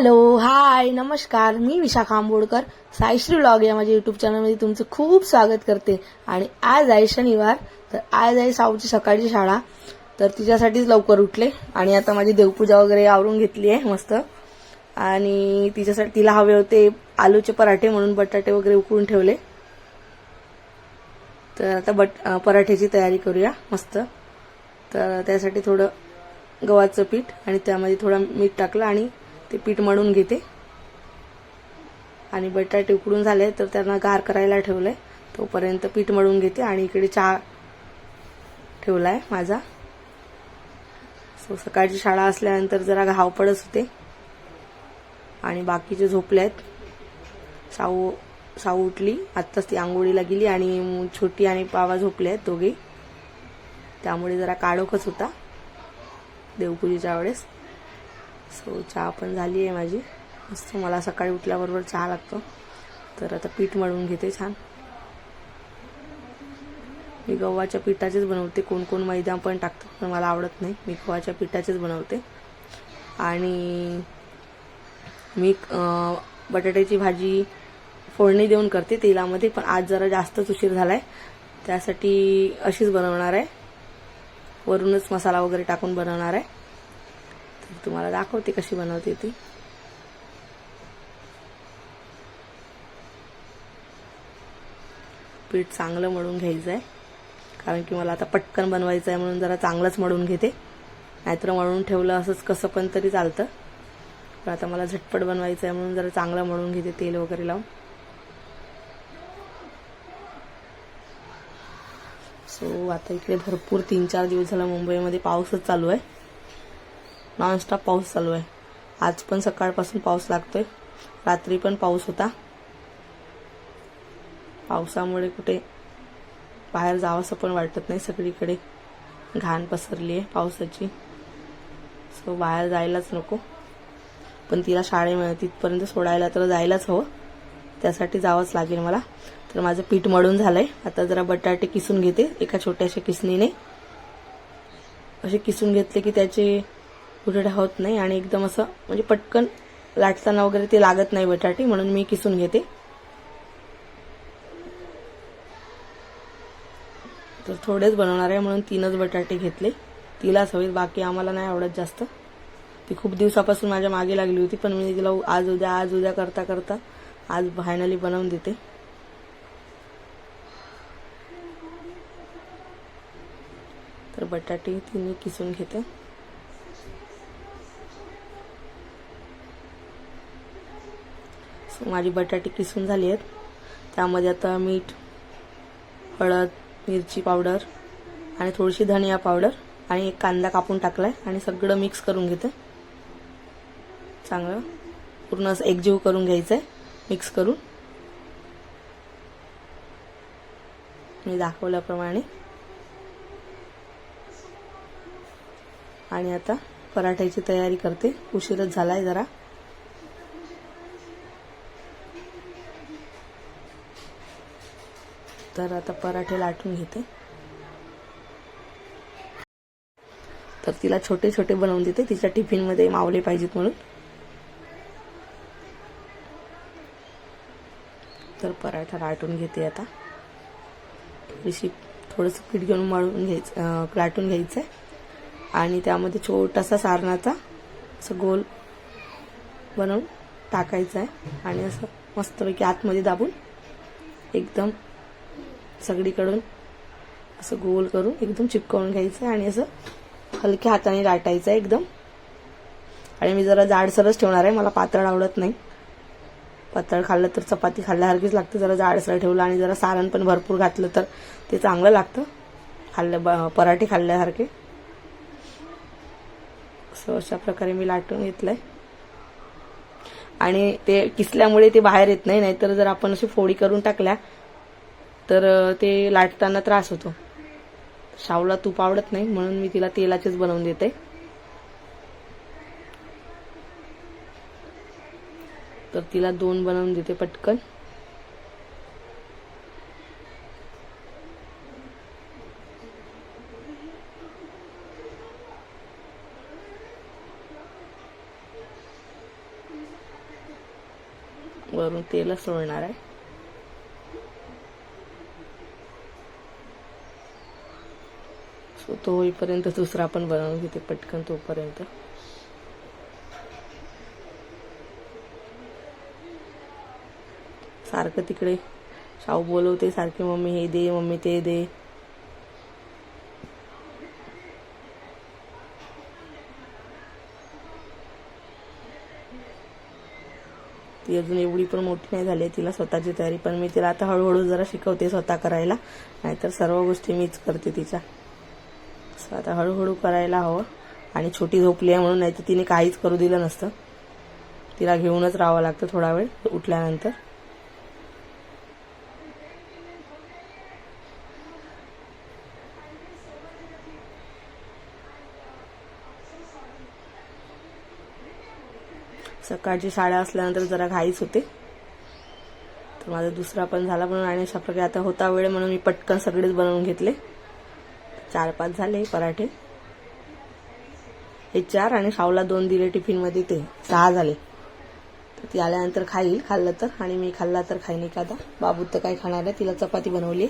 Hello hi नमस्कार. मी Vishakha Ambedkar. Saishree blog या माझ्या युट्यूब चॅनलमध्ये तुमचं खूप स्वागत करते. आणि आज आहे शनिवार तर आज आहे साऊची सकाळची शाळा. तर तिच्यासाठीच लवकर उठले. आणि आता माझी देवपूजा वगैरे आवरून घेतली आहे मस्त. आणि तिच्यासाठी तिला हवे होते आलूचे पराठे म्हणून बटाटे वगैरे उकळून ठेवले. तर आता बट पराठ्याची तयारी करूया मस्त. तर त्यासाठी थोडं गव्हाचं पीठ आणि त्यामध्ये थोडं मीठ टाकलं आणि ते पीठ मळून घेते. आणि बटाटे उकडून झाले तर त्यांना गार करायला ठेवलंय. तोपर्यंत पीठ मळून घेते आणि इकडे चहा ठेवलाय माझा. सो सकाळची शाळा असल्यानंतर जरा घावपडच होते. आणि बाकीचे झोपले आहेत. साऊ साऊ उठली. आत्ताच ती आंघोळीला गेली आणि छोटी आणि पावा झोपले आहेत दोघे. त्यामुळे जरा काळोखच होता. देवपूजेच्या वेळेस. सो चहा पण झाली आहे माझी. मस्त मला सकाळी उठल्याबरोबर चहा लागतो. तर आता पीठ मळून घेते छान. मी गव्हाच्या पिठाचेच बनवते. कोण कोण मैदा पण टाकतात पण मला आवडत नाही. मी गव्हाच्या पिठाचेच बनवते. आणि मी बटाट्याची भाजी फोडणी देऊन करते तेलामध्ये पण आज जरा जास्तच उशीर आहे त्यासाठी अशीच बनवणार आहे. वरूनच मसाला वगैरे टाकून बनवणार आहे. तुम्हाला दाखवते कशी बनवते ती. पीठ चांगलं मळून घ्यायचं आहे कारण की मला आता पटकन बनवायचं आहे म्हणून जरा चांगलंच मळून घेते. नाहीतर मळून ठेवलं असंच कसं पण तरी चालतं. पण आता मला झटपट बनवायचं आहे म्हणून जरा चांगलं मळून घेते तेल वगैरे लावून. सो आता इकडे भरपूर तीन चार दिवस झाला मुंबईमध्ये पाऊसच चालू आहे. नॉनस्टॉप पाऊस चालू आहे. आज पण सकाळपासून पाऊस लागतोय. रात्री पण पाऊस होता. पावसामुळे कुठे बाहेर जावंसं पण वाटत नाही सगळीकडे. घाण पसरली आहे पावसाची. सो बाहेर जायलाच नको. पण तिला शाळे तिथपर्यंत सोडायला तर जायलाच हवं. त्यासाठी जावंच लागेल मला. तर माझं पीठ मळून झालंय. आता जरा बटाटे किसून घेते. एका छोट्याशा किसणीने. असे किसून घेतले की त्याचे उरडा होत नाही आणि एकदम असं म्हणजे पटकन लाटताना वगैरे ते लागत नाही बटाटे म्हणून मी किसून घेते. तर थोडेच बनवणार आहे म्हणून तीनच बटाटे घेतले. तिलाच हवेत बाकी आम्हाला नाही आवडत जास्त. ती खूप दिवसापासून माझ्या मागे लागली होती पण मी तिला आज उद्या आज उद्या करता करता आज फायनली बनवून देते. तर बटाटे तिने किसून घेते. माझी बटाटे किसून झाली आहेत. त्यामध्ये आता मीठ हळद मिरची पावडर आणि थोडीशी धनिया पावडर आणि एक कांदा कापून टाकलाय आणि सगळं मिक्स करून घेते. चांगलं. पूर्ण असं एकजीव करून घ्यायचं आहे मिक्स करून. मी दाखवल्याप्रमाणे. आणि आता पराठ्याची तयारी करते. उशीरच झालाय जरा. तर आता पराठे लाटून घेते. तर तिला छोटे छोटे बनवून देते. तिच्या टिफिनमध्ये मावले पाहिजेत म्हणून. तर पराठा लाटून घेते आता. थोडीशी थोडंसं पीठ घेऊन मळून घ्यायचं लाटून घ्यायचं आहे आणि त्यामध्ये छोटासा सारणाचा असं गोल बनवून टाकायचा आहे आणि असं मस्तपैकी आतमध्ये दाबून एकदम सगळीकडून असं गोल करून एकदम चिपकवून घ्यायचं आहे आणि असं हलक्या हाताने लाटायचं आहे एकदम. आणि मी जरा जाडसरच ठेवणार आहे मला पातळ आवडत नाही. पातळ खाल्लं तर चपाती खाल्ल्यासारखीच लागते जरा जाडसर ठेवलं आणि जरा सारण पण भरपूर घातलं तर ते चांगलं लागतं. खाल्लं ब- पराठे खाल्ल्यासारखे. असं अशा प्रकारे मी लाटून घेतलंय. आणि ते किसल्यामुळे ते बाहेर येत नाही नाहीतर जर आपण अशी फोडी करून टाकल्या तर ते लाटताना त्रास होतो. शावला तूप आवडत नाही म्हणून मी तिला तेलाचेच बनवून देते. तर तिला दोन बनवून देते पटकन. वरून तेलच सोडणार आहे. सो तो होईपर्यंत दुसरा पण बनवून घेते पटकन तोपर्यंत. सारखं तिकडे शाहू बोलवते सारखे मम्मी हे दे मम्मी ते दे. ती अजून एवढी पण मोठी नाही झाली आहे तिला स्वतःची तयारी पण मी तिला आता हळूहळू जरा शिकवते स्वतः करायला. नाहीतर सर्व गोष्टी मीच करते तिच्या. सो आता हळूहळू करायला हवं. आणि छोटी झोपली आहे म्हणून नाही तर तिने काहीच करू दिलं नसतं. तिला घेऊनच राहावं लागतं थोडा वेळ उठल्यानंतर. सकाळची शाळा असल्यानंतर जरा घाईच होते. तर माझा दुसरा पण झाला म्हणून आणि अशा प्रकारे आता होता वेळ म्हणून मी पटकन सगळेच बनवून घेतले. चार पाच झाले पराठे. हे चार आणि शावला दोन दिले टिफिनमध्ये ते. सहा झाले. तर ती आल्यानंतर खाईल. खाल्लं तर. आणि मी खाल्ला तर खाईन एखादा बाबू तर काय खाणार आहे? तिला चपाती बनवली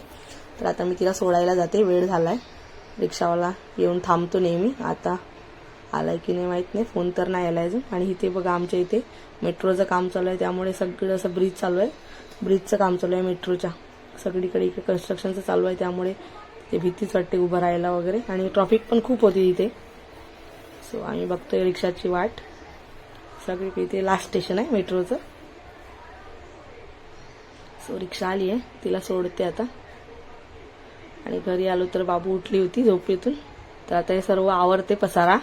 तर आता मी तिला सोडायला जाते. वेळ झालाय. रिक्षावाला येऊन थांबतो नेहमी. आता आलाय की नाही माहीत नाही. फोन तर नाही आलाय अजून. आणि इथे बघा आमच्या इथे मेट्रोचं काम चालू आहे. त्यामुळे सगळं असं ब्रिज चालू आहे. ब्रिजचं काम चालू आहे मेट्रोच्या. सगळीकडे इकडे कन्स्ट्रक्शनचं चालू आहे. त्यामुळे ते भीतीच वाटते उभं राहायला वगैरे. आणि ट्रॉफिक पण खूप होती इथे. सो आम्ही बघतोय रिक्षाची वाट. सगळी इथे लास्ट स्टेशन आहे मेट्रोचं. सो रिक्षा आली आहे. तिला सोडते आता. आणि घरी आलो तर बाबू उठली होती झोपेतून. तर आता हे सर्व आवरते पसारा.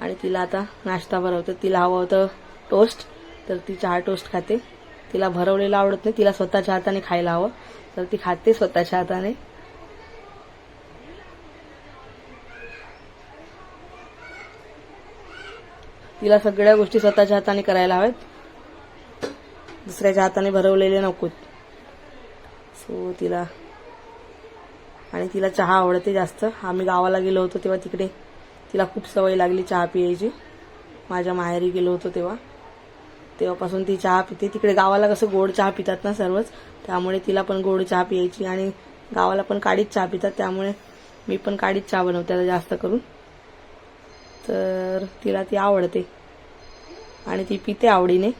आणि तिला आता नाश्ता भरवतं. तिला हवं होतं टोस्ट तर ती चहा टोस्ट खाते. तिला भरवलेलं आवडत नाही. तिला स्वतःच्या हाताने खायला हवं. तर ती खाते स्वतःच्या हाताने तिला सगळ्या गोष्टी स्वतःच्या हाताने करायला हव्यात. दुसऱ्याच्या हाताने भरवलेले नकोत. सो तिला आणि तिला चहा आवडते जास्त. आम्ही गावाला गेलो होतो तेव्हा तिकडे. तिला खूप सवय लागली चहा पियायची. माझ्या माहेरी गेलो होतो तेव्हा. तेव्हापासून ती चहा पिते. तिकडे गावाला कसं गोड चहा पितात ना सर्वच. त्यामुळे तिला पण गोड चहा पियायची. आणि गावाला पण काडीच चहा पितात. त्यामुळे मी पण काडीच चहा बनवते जास्त करून. तर तिला ती आवडते. आणि ती पिते आवडीने.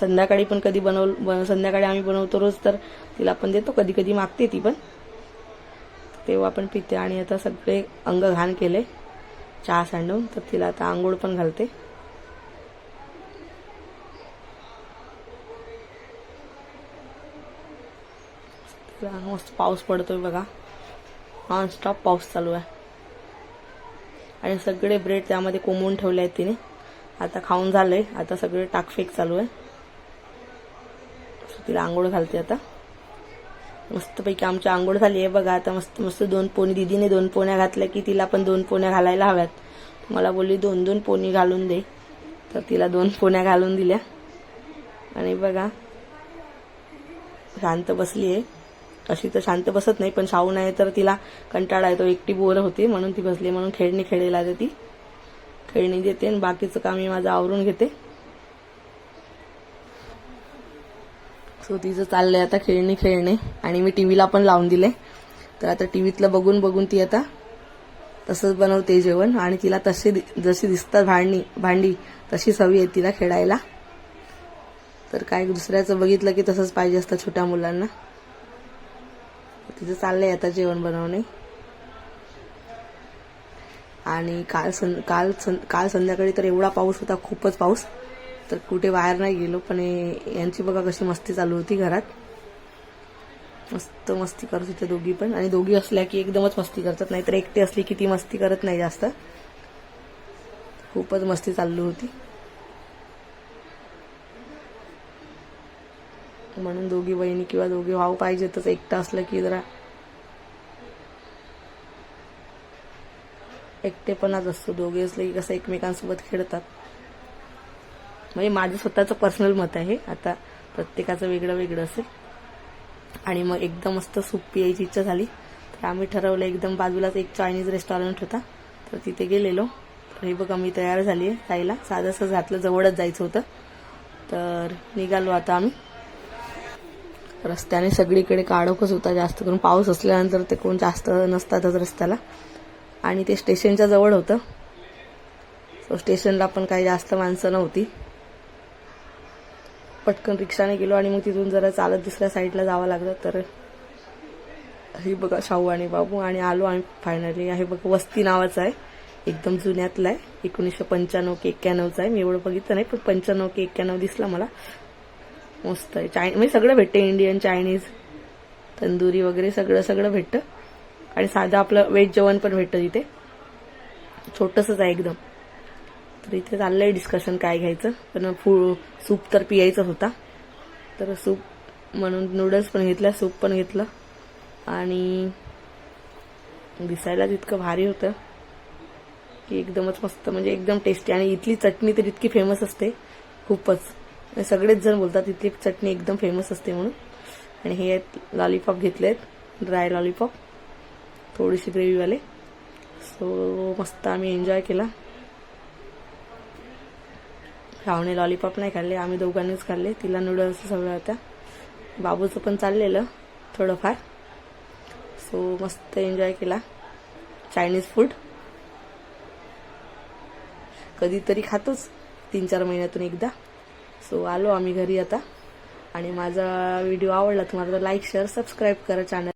संध्याकाळी पण कधी बनव बन- संध्याकाळी आम्ही बनवतो रोज तर तिला पण देतो. कधी कधी मागते ती पण. तेव्हा पण पिते. आणि आता सगळे अंग घाण केले. चहा सांडून तर तिला आता आंघोळ पण घालते. तिला मस्त पाऊस पडतोय बघा. नॉन स्टॉप पाऊस चालू आहे. आणि सगळे ब्रेड त्यामध्ये कोंबून ठेवले आहेत तिने. आता खाऊन झालंय. आता सगळे टाकफेक चालू आहे. तिला आंघोळ घालते आता. मस्तपैकी आमची आंघोळ झाली आहे बघा. आता मस्त मस्त दोन पोणी दिदीने दोन पोण्या घातल्या की तिला पण दोन पोण्या घालायला हव्यात. मला बोलली दोन दोन पोणी घालून दे. तर तिला दोन पोण्या घालून दिल्या. आणि बघा शांत बसली आहे अशी तर शांत बसत नाही पण शाहू नाही तर तिला कंटाळा येतो. एकटी बोर होती म्हणून ती बसली म्हणून खेळणी खेळायला ती खेळणी देते आणि बाकीचं काम मी माझं आवरून घेते. सो तिचं चाललंय आता खेळणी खेळणे. आणि मी टीव्हीला पण लावून दिले. तर आता टीव्हीतलं बघून बघून ती आता तसंच बनवते जेवण. आणि तिला तशी दि- जशी दिसतात भांडी भांडी तशीच हवी आहे तिला खेळायला. तर काय दुसऱ्याचं बघितलं की तसंच पाहिजे असतं छोट्या मुलांना. तिचं चाललंय आता जेवण बनवणे. आणि काल सं काल सं काल संध्याकाळी तर एवढा पाऊस होता खूपच पाऊस. तर कुठे बाहेर नाही गेलो पण यांची बघा कशी मस्ती चालू होती घरात. मस्त मस्ती करत होते दोघी पण. आणि दोघी असल्या की एकदमच मस्ती करतात नाहीतर एकटी असली की ती मस्ती करत नाही जास्त. खूपच मस्ती चालली होती. म्हणून दोघी बहिणी किंवा दोघी भाऊ पाहिजेतच. एकटं असलं की जरा एकटेपणाच असतो. दोघे असले की कसं एकमेकांसोबत खेळतात. म्हणजे माझं स्वतःचं पर्सनल मत आहे. आता प्रत्येकाचं वेगळं वेगळं असेल. आणि मग एकदम मस्त सूप पियायची इच्छा झाली. तर आम्ही ठरवलं एकदम बाजूलाच एक चायनीज रेस्टॉरंट होता. तर तिथे गेलेलो. तर हे बघा मी तयार झाली आहे जायला साधंसं घातलं. जवळच जायचं होतं. तर निघालो आता आम्ही. रस्त्याने सगळीकडे काळोखच होता जास्त करून पाऊस असल्यानंतर ते कोण जास्त नसतातच रस्त्याला. आणि ते स्टेशनच्या जवळ होतं. सो स्टेशनला पण काही जास्त माणसं नव्हती. पटकन रिक्षाने गेलो आणि मग तिथून जरा चालत दुसऱ्या साईडला जावं लागलं तर हे बघा शाहू आणि बाबू आणि आलो आम्ही फायनली हे बघा वस्ती नावाचं आहे. एकदम जुन्यातला आहे. एकोणीसशे पंच्याण्णव की एक्क्याण्णवचा आहे. मी एवढं बघितलं नाही पण पंच्याण्णव की एक्क्याण्णव दिसला मला. मस्त आहे. चाय म्हणजे सगळं भेटतं इंडियन चायनीज तंदुरी वगैरे सगळं सगळं भेटतं. आणि साधं आपलं वेज जेवण पण भेटतं तिथे. छोटंसंच आहे एकदम. तर इथे चाललंय डिस्कशन काय घ्यायचं. पण फू सूप तर पियायचं होता. तर सूप म्हणून नूडल्स पण घेतल्या सूप पण घेतलं. आणि दिसायला तितकं भारी होतं की एकदमच मस्त म्हणजे एकदम टेस्टी आणि इथली चटणी तर इतकी फेमस असते. खूपच. सगळेच जण बोलतात इथली चटणी एकदम फेमस असते म्हणून. आणि हे लॉलीपॉप घेतले आहेत ड्राय लॉलीपॉप थोडीशी ग्रेव्हीवाले. सो मस्त आम्ही एन्जॉय केला. शावणे लॉलीपॉप नाही खाल्ले आम्ही दोघांनीच खाल्ले. तिला नूडल्स सगळं होत्या. बाबूचं पण चाललेलं थोडंफार. सो मस्त एन्जॉय केला. चायनीज फूड कधीतरी खातोच तीन चार महिन्यातून एकदा. सो आलो आम्ही घरी आता. आणि माझा व्हिडिओ आवडला तुम्हाला तर लाईक शेअर सबस्क्राईब करा चॅनल